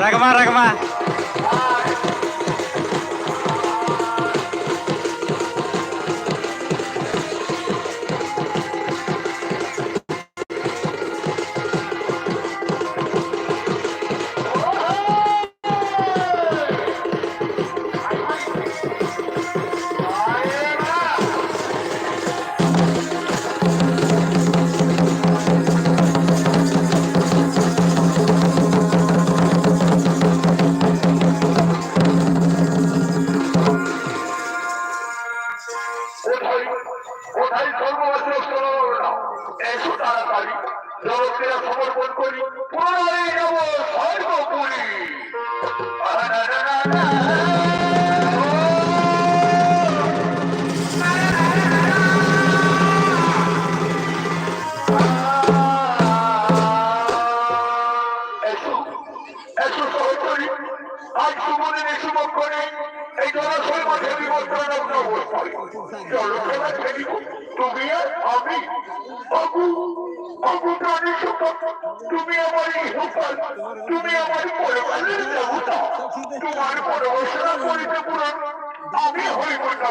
来，干嘛来，干嘛。এসো এসো সহকরি আজ সুমদিনে তুমি আমার ইহকাল তুমি আমার পরকালের দেবতা। তোমার পরবশরা করিতে পুরাণ আমি হইব না।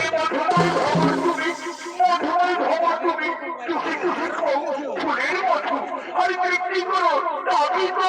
এই মধুময় ভবন তুমি, মধুময় ভবন তুমি, চুষি চুষি খাও ফুলের মধু। আর বিক্রি করো? দাবি তো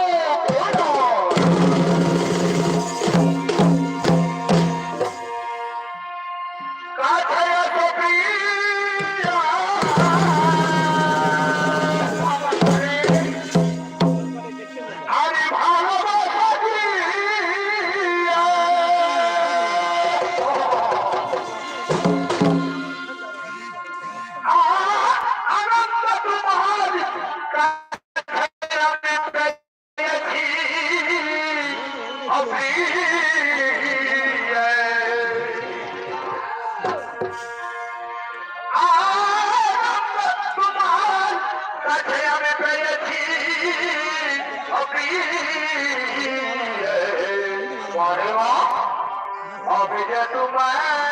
হবে তোমার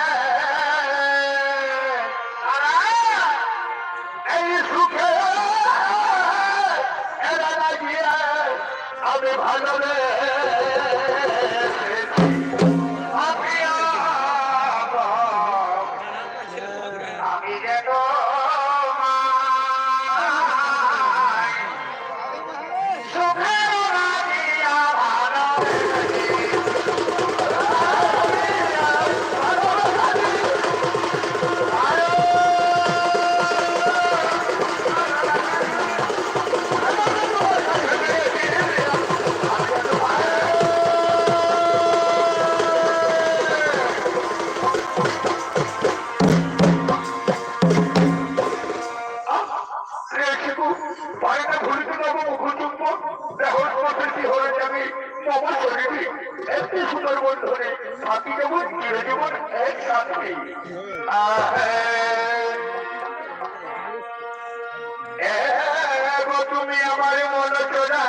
তুমি আমার মন চোরা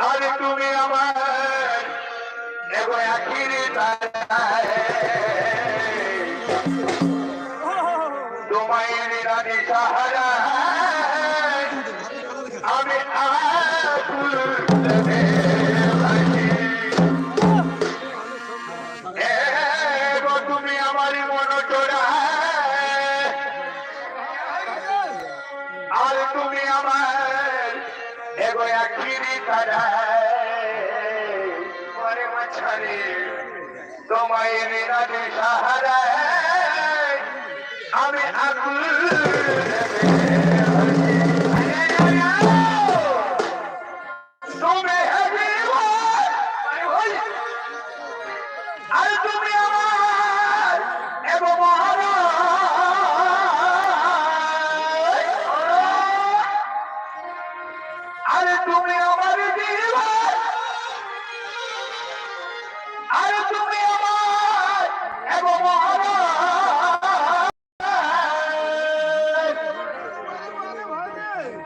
আরে তুমি আমার আখির তোমায় আখিরি মাছারে তোমায় রানী সাহারা আমি আকুল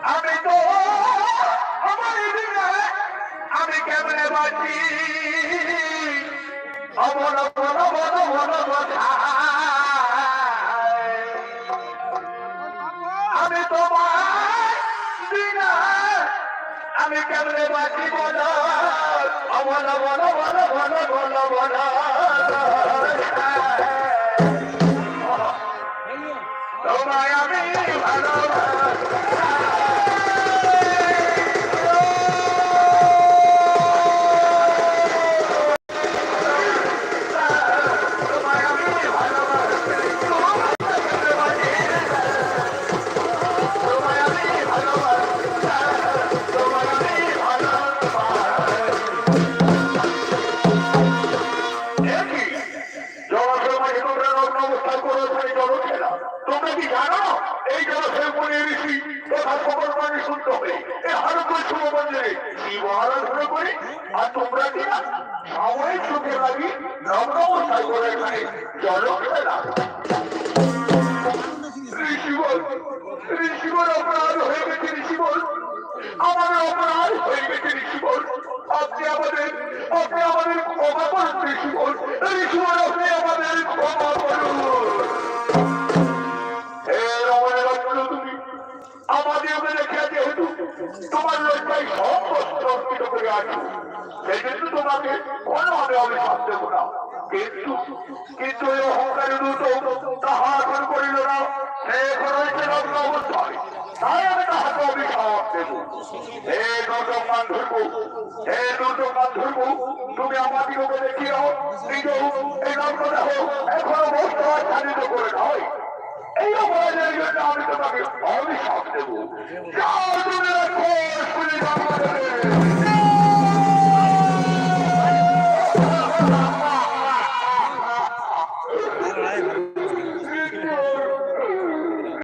আমি তো আমার আমি কেমনে আমি তোমার আমি কেমনে বাঁচি বলো? বলো বলো বলো বলো বলো বলো তোমায় আমি ভালোবাসি। করে ওখানে জল ওঠে না। তোমরা কি জানো? এই মনে ঋষি তথা সকল মানে শুদ্ধ হয়ে এই হারকুল শুভ মন্দিরে শিব আরাধনা করে, আর তোমরা কি না সাময়িক চোখে লাগি নগ্ন অবস্থায় করে এখানে জল করে সেজন্য তোমাকে কোনোভাবে ভাবতে দেবো না। কিন্তু কিন্তু এই অহংকারের দুটো তাহা এখন করিল না, সে রয়েছে রত্ন অবস্থায় তাই আমি তাহাকে অভিশাপ দেব। হে দুর্গম মান ধরবো হে দুর্গম মান ধরবো তুমি আমার দিকে দেখিও নিজ এই রত্ন দেহ এখনও বস্তু চালিত করে নয় এই অপরাধের জন্য আমি তোমাকে অভিশাপ দেব। যাও তুমি রাখো শুনে আমাদের।